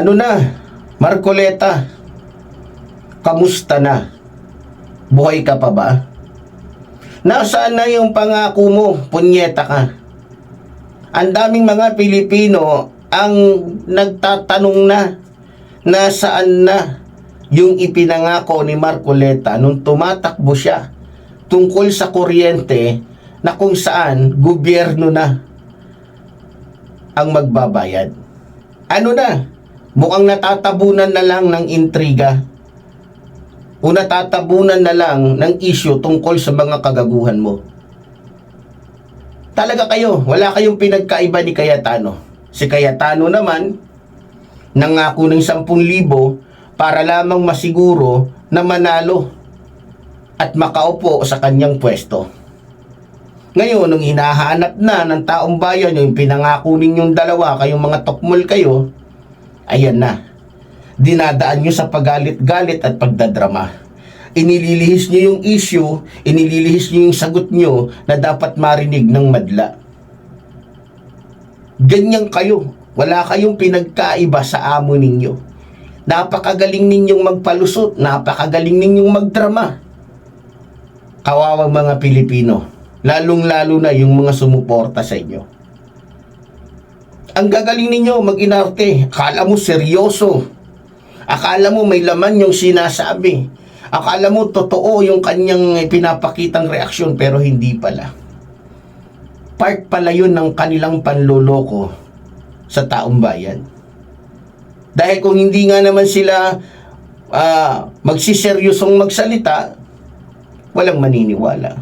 Ano na, Marcoleta, kamusta na? Buhay ka pa ba? Nasaan na yung pangako mo, punyeta ka? Ang daming mga Pilipino ang nagtatanong na nasaan na yung ipinangako ni Marcoleta nung tumatakbo siya tungkol sa kuryente na kung saan gobyerno na ang magbabayad. Ano na? Mukhang natatabunan na lang ng intriga o natatabunan na lang ng issue tungkol sa mga kagaguhan mo. Talaga kayo, wala kayong pinagkaiba ni Cayetano. Si Cayetano naman, nangako ng 10,000 para lamang masiguro na manalo at makaupo sa kanyang pwesto. Ngayon, nung hinahanap na ng taong bayan yung pinangako ninyong dalawa, kayong mga tokmol kayo, ayan na. Dinadaan nyo sa pagalit-galit at pagdadrama. Inililihis nyo yung issue, inililihis nyo yung sagot nyo na dapat marinig ng madla. Ganyan kayo. Wala kayong pinagkaiba sa amo ninyo. Napakagaling ninyong magpalusot, napakagaling ninyong magdrama. Kawawang mga Pilipino, lalong-lalo na yung mga sumuporta sa inyo. Ang gagaling ninyo mag-inarte, akala mo seryoso. Akala mo may laman yung sinasabi. Akala mo totoo yung kanyang pinapakitang reaksyon pero hindi pala. Part pala yun ng kanilang panloloko sa taong bayan. Dahil kung hindi nga naman sila ah, magsiseryosong magsalita, walang maniniwala.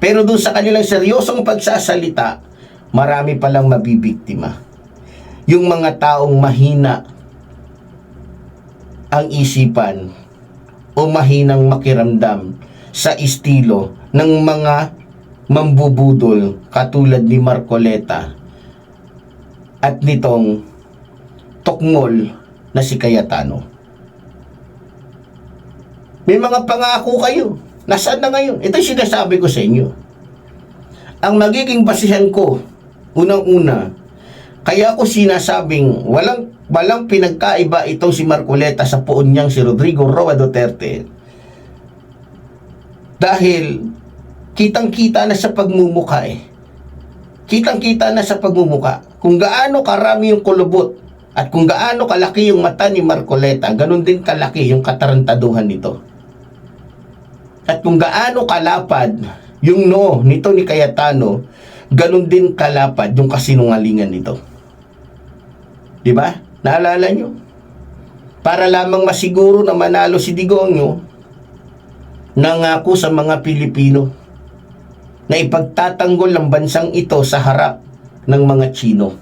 Pero doon sa kanilang seryosong pagsasalita, marami palang mabibiktima. Yung mga taong mahina ang isipan o mahinang makiramdam sa estilo ng mga mambubudol katulad ni Marcoleta at nitong tokmol na si Cayetano. May mga pangako kayo. Nasaan na ngayon? Ito yung sinasabi ko sa inyo. Ang magiging basihan ko, unang-una, kaya ko sinasabing walang walang pinagkaiba itong si Marcoleta sa poon niyang si Rodrigo Roa Duterte. Dahil kitang-kita na sa pagmumuka eh. Kitang-kita na sa pagmumuka. Kung gaano karami yung kulubot at kung gaano kalaki yung mata ni Marcoleta, ganun din kalaki yung katarantaduhan nito. At kung gaano kalapad yung no nito ni Cayetano, ganun din kalapad yung kasinungalingan nito. 'Di ba? Naalala nyo? Para lamang masiguro na manalo si Digongyo, nangako sa mga Pilipino na ipagtatanggol ang bansang ito sa harap ng mga Chino.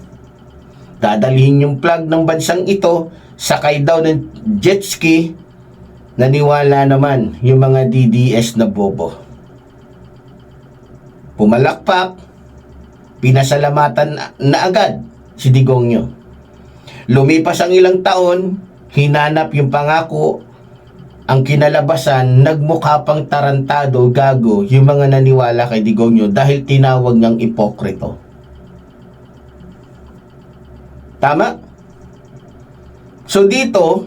Dadalhin yung flag ng bansang ito, sakay daw ng jet ski, naniwala naman yung mga DDS na bobo. Pumalakpak, pinasalamatan na, agad si Digongyo. Lumipas ang ilang taon, hinanap yung pangako, ang kinalabasan, nagmukha pang tarantado, gago, yung mga naniwala kay Digongyo dahil tinawag niyang ipokrito. Tama? So dito,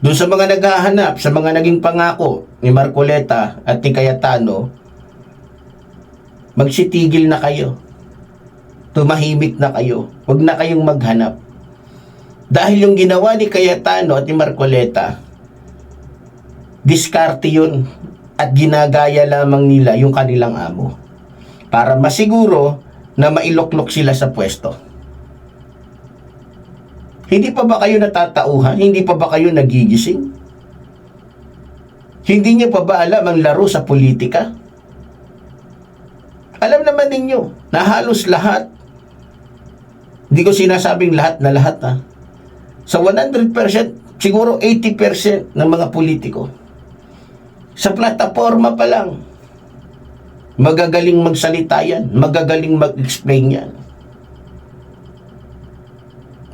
doon sa mga naghahanap, sa mga naging pangako ni Marcoleta at ni Cayetano, magsitigil na kayo. Tumahimik na kayo. Huwag na kayong maghanap. Dahil yung ginawa ni Cayetano at ni Marcoleta, diskarte yun at ginagaya lamang nila yung kanilang amo para masiguro na mailoklok sila sa pwesto. Hindi pa ba kayo natatauhan? Hindi pa ba kayo nagigising? Hindi niyo pa ba alam ang laro sa politika? Alam naman ninyo na halos lahat, hindi ko sinasabing lahat na lahat ha, sa 100%, siguro 80% ng mga politiko, sa plataforma pa lang, magagaling magsalita yan, magagaling mag-explain yan.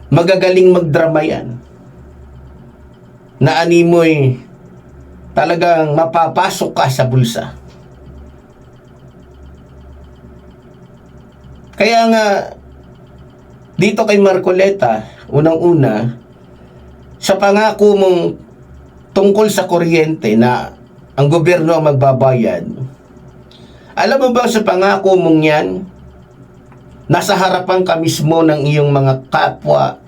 Magagaling magdrama yan. Na animoy talagang mapapasok ka sa bulsa. Kaya nga, dito kay Marcoleta, unang-una, sa pangako mong tungkol sa kuryente na ang gobyerno ang magbabayad, alam mo ba sa pangako mong yan, nasa harapan ka mismo ng iyong mga kapwa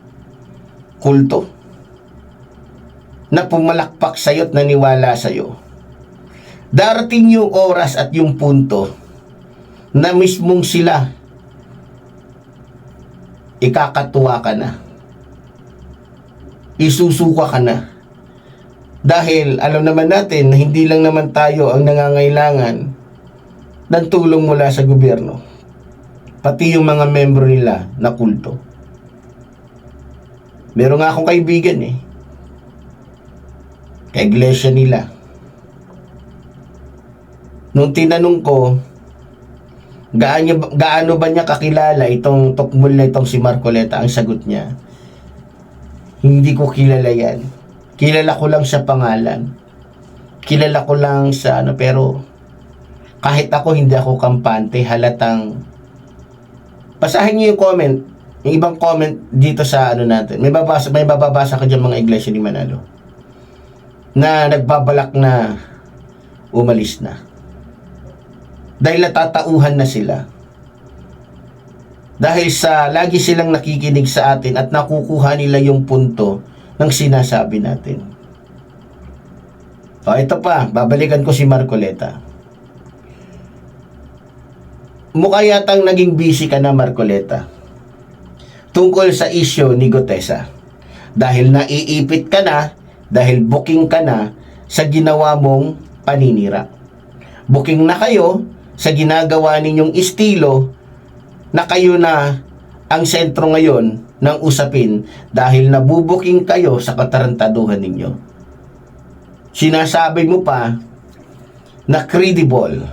kulto na pumalakpak sa'yo at naniwala sa'yo. Darating yung oras at yung punto na mismong sila ikakatuwa ka na. Isusuka ka na. Dahil alam naman natin na hindi lang naman tayo ang nangangailangan ng tulong mula sa gobyerno. Pati yung mga membro nila na kulto. Meron nga akong kaibigan eh. Ka iglesia nila. Nung tinanong ko, gaano, gaano ba niya kakilala itong tukmul na itong si Marcoleta, ang sagot niya, hindi ko kilala yan. Kilala ko lang sa pangalan. Kilala ko lang sa ano, pero kahit ako hindi ako kampante, halatang basahin niyo yung comment, yung ibang comment dito sa ano natin. May babasa, may bababasa ka dyan mga iglesia ni Manalo na nagbabalak na umalis na. Dahil natatauhan na sila. Dahil sa lagi silang nakikinig sa atin at nakukuha nila yung punto ng sinasabi natin. O ito pa, babalikan ko si Marcoleta. Mukha yatang naging busy ka na Marcoleta. Tungkol sa isyo ni Gotesa. Dahil naiipit ka na, dahil booking ka na sa ginawa mong paninira. Booking na kayo sa ginagawa ninyong estilo na kayo na ang sentro ngayon ng usapin dahil nabubuking kayo sa katarantaduhan ninyo. Sinasabi mo pa na credible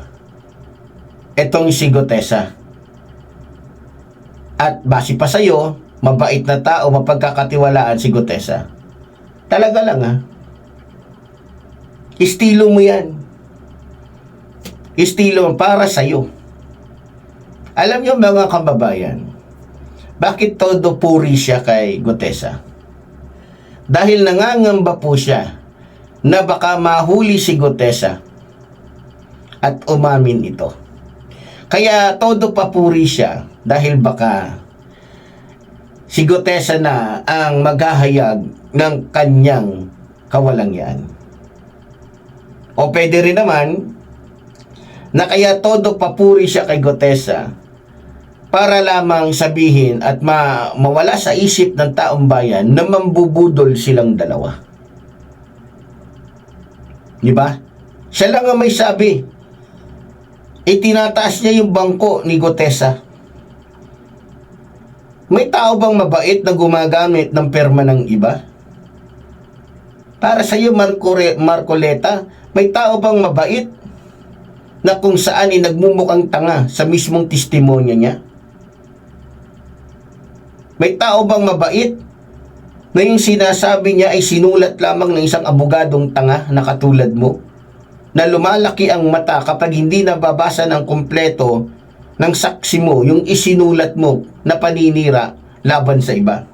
etong si Gotesa. At base pa sa'yo, mabait na tao, mapagkakatiwalaan si Gotesa. Talaga lang ha. Estilo mo yan. Estilo para sa'yo. Alam niyo mga kababayan, bakit todo puri siya kay Gotesa? Dahil nangangamba po siya na baka mahuli si Gotesa at umamin ito. Kaya todo papuri siya dahil baka si Gotesa na ang maghahayag ng kanyang kawalangyan. O pwede rin naman na kaya todo papuri siya kay Gotesa para lamang sabihin at ma mawala sa isip ng taong bayan na mambubudol silang dalawa. Di ba? Siya lang ang may sabi. Itinataas niya yung bangko ni Gotesa. May tao bang mabait na gumagamit ng perma ng iba? Para sa iyo, Marco, Marcoleta, may tao bang mabait na kung saan ay nagmumukhang tanga sa mismong testimonya niya? May tao bang mabait na yung sinasabi niya ay sinulat lamang ng isang abogadong tanga na katulad mo? Na lumalaki ang mata kapag hindi nababasa ng kompleto ng saksi mo, yung isinulat mo na paninira laban sa iba.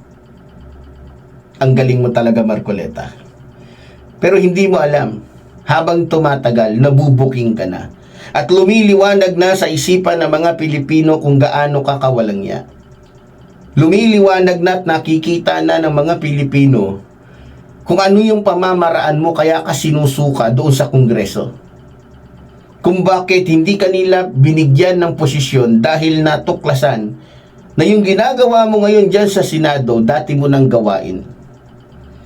Ang galing mo talaga, Marcoleta. Pero hindi mo alam, habang tumatagal, nabubuking ka na. At lumiliwanag na sa isipan ng mga Pilipino kung gaano ka kawalang niya. Lumiliwanag na at nakikita na ng mga Pilipino kung ano yung pamamaraan mo kaya ka sinusuka doon sa Kongreso kung bakit hindi kanila binigyan ng posisyon dahil natuklasan na yung ginagawa mo ngayon dyan sa Senado, dati mo nang gawain.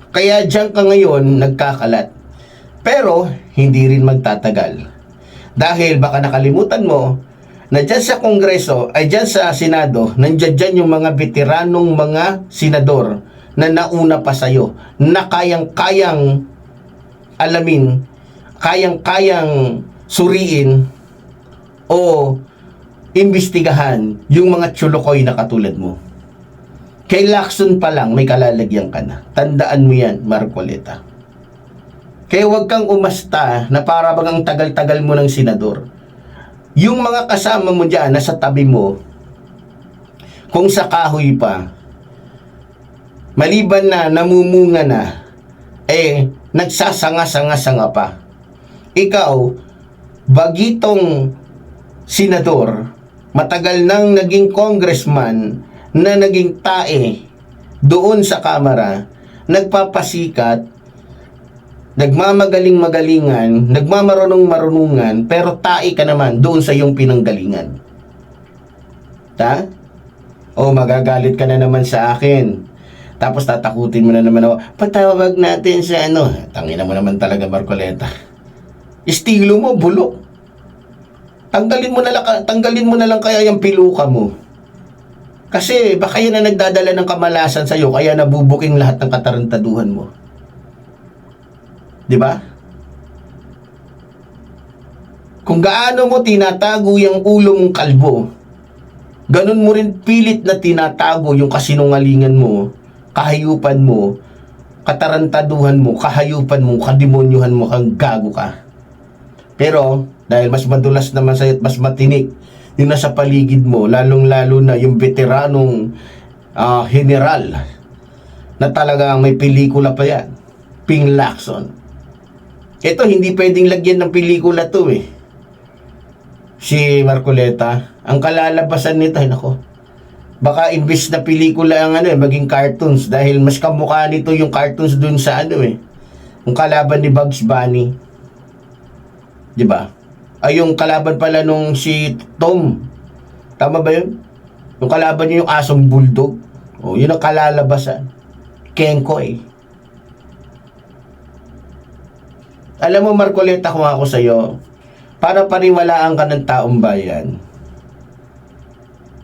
Kaya dyan ka ngayon nagkakalat. Pero, hindi rin magtatagal. Dahil baka nakalimutan mo na dyan sa Kongreso, ay dyan sa Senado, nandyan dyan yung mga veteranong mga senador na nauna pa sa'yo, na kayang-kayang alamin, kayang-kayang suriin o imbestigahan yung mga tsulokoy na katulad mo. Kay Lacson pa lang may kalalagyan ka na. Tandaan mo yan, Marcoleta. Kaya huwag kang umasta na para bang ang tagal-tagal mo ng senador. Yung mga kasama mo dyan, nasa tabi mo, kung sa kahoy pa, maliban na namumunga na, eh, nagsasanga-sanga-sanga pa. Ikaw, bagitong senador, matagal nang naging congressman na naging tae doon sa kamara, nagpapasikat, nagmamagaling-magalingan, nagmamarunong-marunungan, pero tae ka naman doon sa iyong pinanggalingan. Ta? O magagalit ka na naman sa akin. Tapos tatakutin mo na naman ako, patawag natin sa ano. Tangina mo naman talaga, Marcoleta. Estilo mo, bulok. Tanggalin mo na lang, tanggalin mo na lang kaya yung piluka mo. Kasi baka yan na nagdadala ng kamalasan sa'yo, kaya nabubuking lahat ng katarantaduhan mo. Di ba? Kung gaano mo tinatago yung ulo mong kalbo, ganun mo rin pilit na tinatago yung kasinungalingan mo, kahayupan mo, katarantaduhan mo, kahayupan mo, kademonyuhan mo, kang gago ka. Pero, dahil mas madulas naman sa'yo at mas matinik yung nasa paligid mo, lalong-lalo na yung veteranong ah, general na talagang may pelikula pa yan. Ping Lacson. Ito, hindi pwedeng lagyan ng pelikula to eh. Si Marcoleta, ang kalalabasan nito, ay nako, baka imbis na pelikula ang ano eh, maging cartoons dahil mas kamukha nito yung cartoons dun sa ano eh, yung kalaban ni Bugs Bunny. ba? Ay yung kalaban pala nung si Tom. Tama ba 'yun? Yung kalaban niya yung asong bulldog. Oh, yun ang kalalabasan. Kenko eh. Alam mo Marcoleta kung ako sa'yo, para paniwalaan ka ng taong bayan,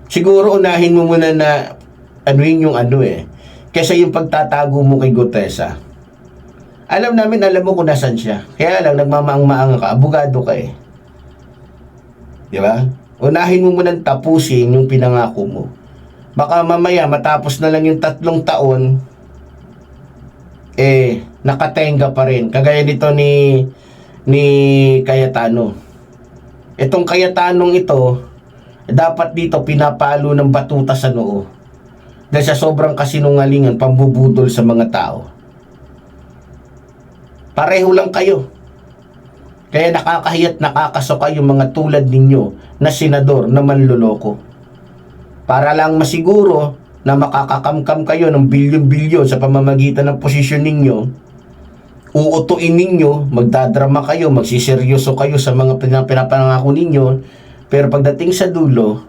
siguro unahin mo muna na anuin yung ano eh, kesa yung pagtatago mo kay Gutesa. Alam namin, alam mo kung nasan siya. Kaya lang, nagmamaang-maang ka, abogado ka eh. Di ba? Unahin mo muna tapusin yung pinangako mo. Baka mamaya, matapos na lang yung tatlong taon, eh, nakatenga pa rin. Kagaya nito ni ni Cayetano. Itong Cayetanong ito, dapat dito pinapalo ng batuta sa noo. Dahil sa sobrang kasinungalingan, pambubudol sa mga tao. Pareho lang kayo. Kaya nakakahiyat nakakasuka yung mga tulad ninyo na senador na manluloko. Para lang masiguro na makakakamkam kayo ng bilyon-bilyon sa pamamagitan ng posisyon ninyo, uutuin ninyo, magdadrama kayo, magsiseryoso kayo sa mga pina- pinapangako ninyo, pero pagdating sa dulo,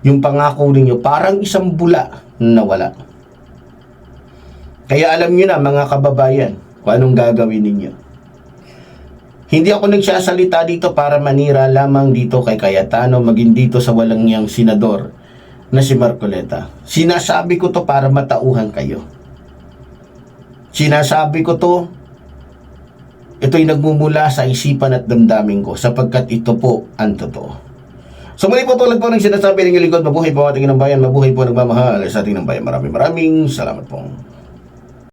yung pangako ninyo parang isang bula na nawala. Kaya alam nyo na mga kababayan kung anong gagawin ninyo. Hindi ako nagsasalita dito para manira lamang dito kay Cayetano maging dito sa walang niyang senador na si Marcoleta. Sinasabi ko to para matauhan kayo. Sinasabi ko to, ito'y nagmumula sa isipan at damdamin ko sapagkat ito po ang totoo. So muli po tulad po ng sinasabi ng lingkod, mabuhay po ating ng bayan, mabuhay po nagmamahal sa ating ng bayan. Maraming maraming salamat po.